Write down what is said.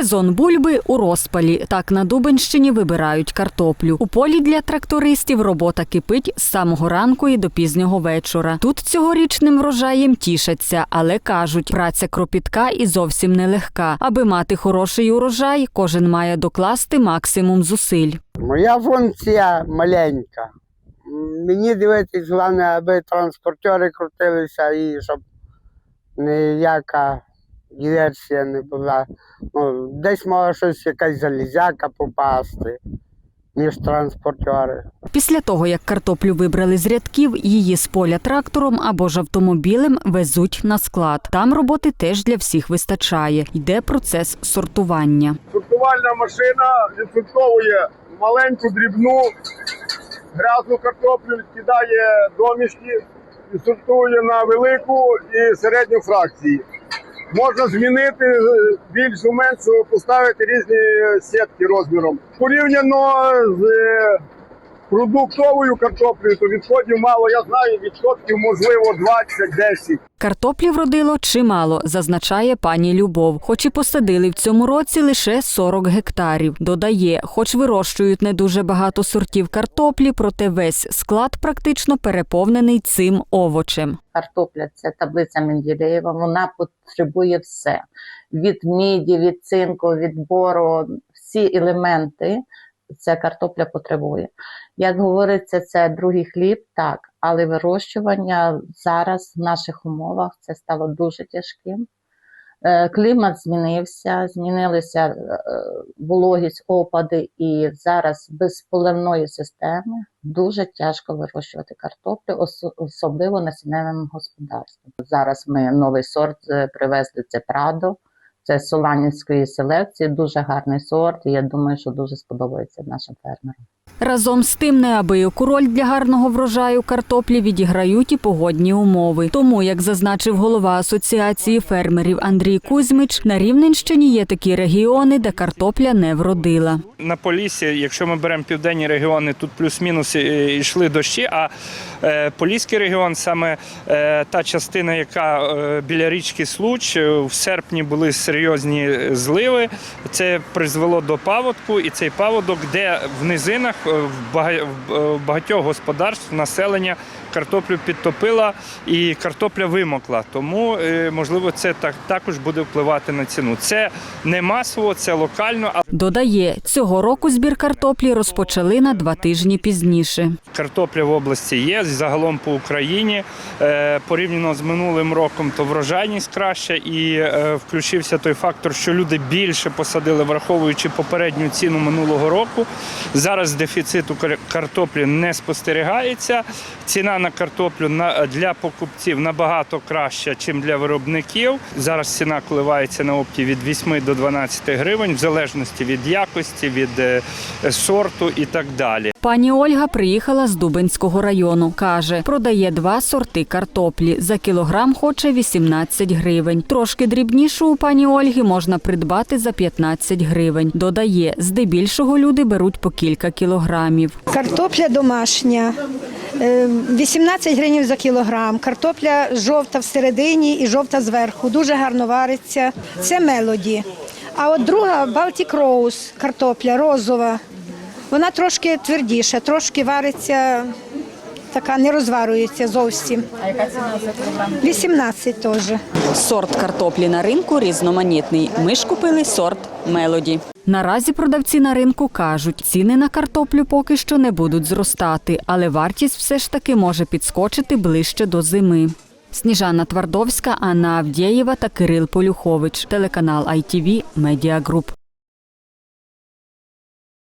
Сезон бульби у розпалі. Так на Дубенщині вибирають картоплю. У полі для трактористів робота кипить з самого ранку і до пізнього вечора. Тут цьогорічним врожаєм тішаться, але кажуть, праця кропітка і зовсім нелегка. Аби мати хороший урожай, кожен має докласти максимум зусиль. Моя функція маленька. Мені дивитись, головне, аби транспортери крутилися і щоб ніяка диверсія не була. Ну, десь може щось якась залізяка попасти між транспортери. Після того, як картоплю вибрали з рядків, її з поля трактором або ж автомобілем везуть на склад. Там роботи теж для всіх вистачає. Йде процес сортування. Сортувальна машина відсортовує маленьку дрібну грязну картоплю, кидає домішки і сортує на велику і середню фракції. Можна змінити е, більшу меншу, поставити різні е, сітки розміром. Порівняно з е, продуктовою картоплею, то відходів мало. Я знаю, відсотків можливо 20-10. Картоплі вродило чимало, зазначає пані Любов. Хоч і посадили в цьому році лише 40 гектарів. Додає, хоч вирощують не дуже багато сортів картоплі, проте весь склад практично переповнений цим овочем. картопля це таблиця Менделєєва, вона потребує все. Від міді, від цинку, від бору, всі елементи ця картопля потребує. Як говориться, це другий хліб, так, але вирощування зараз в наших умовах це стало дуже тяжким. Е, Клімат змінився, змінилися е, вологість, опади, і зараз без поливної системи дуже тяжко вирощувати картоплю, ос- особливо насінневим господарством. Зараз ми новий сорт е, привезли це Прадо. Це Соланівської селекції, дуже гарний сорт. І я думаю, що дуже сподобається нашим фермерам. Разом з тим, неабияку роль для гарного врожаю картоплі відіграють і погодні умови. Тому, як зазначив голова асоціації фермерів Андрій Кузьмич, на Рівненщині є такі регіони, де картопля не вродила. На Поліссі, якщо ми беремо південні регіони, тут плюс-мінус е, йшли дощі. А е, Поліський регіон, саме е, та частина, яка біля річки Случ, в серпні були серйозні зливи. Це призвело до паводку, і цей паводок, де в низинах в е, в багатьох господарств населення картоплю підтопила і картопля вимокла. Тому е, можливо це так також буде впливати на ціну. Це не масово, це локально. Додає, цього року збір картоплі розпочали на два тижні пізніше. Картопля в області є загалом по Україні. Е, Порівняно з минулим роком, то врожайність краща і е, включився той фактор, що люди більше посадили, враховуючи попередню ціну минулого року. Зараз дефіциту кар- картоплі не спостерігається. Ціна на картоплю для покупців набагато краща, ніж для виробників. Зараз ціна коливається на опті від 8 до 12 гривень, в залежності від якості, від е, сорту і так далі. Пані Ольга приїхала з Дубенського району. Каже, продає два сорти картоплі. За кілограм хоче 18 гривень. Трошки дрібнішу у пані Ольги можна придбати за 15 гривень. Додає, здебільшого люди беруть по кілька кілограмів. Картопля домашня, е, 18 гривень за кілограм. Картопля жовта всередині і жовта зверху. Дуже гарно вариться. Це мелоді. А от друга Baltic Rose, картопля розова. Вона трошки твердіша, трошки вариться, така не розварюється зовсім. А яка ціна за кілограм? 18 теж. Сорт картоплі на ринку різноманітний. Ми ж купили сорт Мелоді. Наразі продавці на ринку кажуть, ціни на картоплю поки що не будуть зростати, але вартість все ж таки може підскочити ближче до зими. Сніжана Твардовська, Анна Авдєєва та Кирил Полюхович. Телеканал ITV Media Group.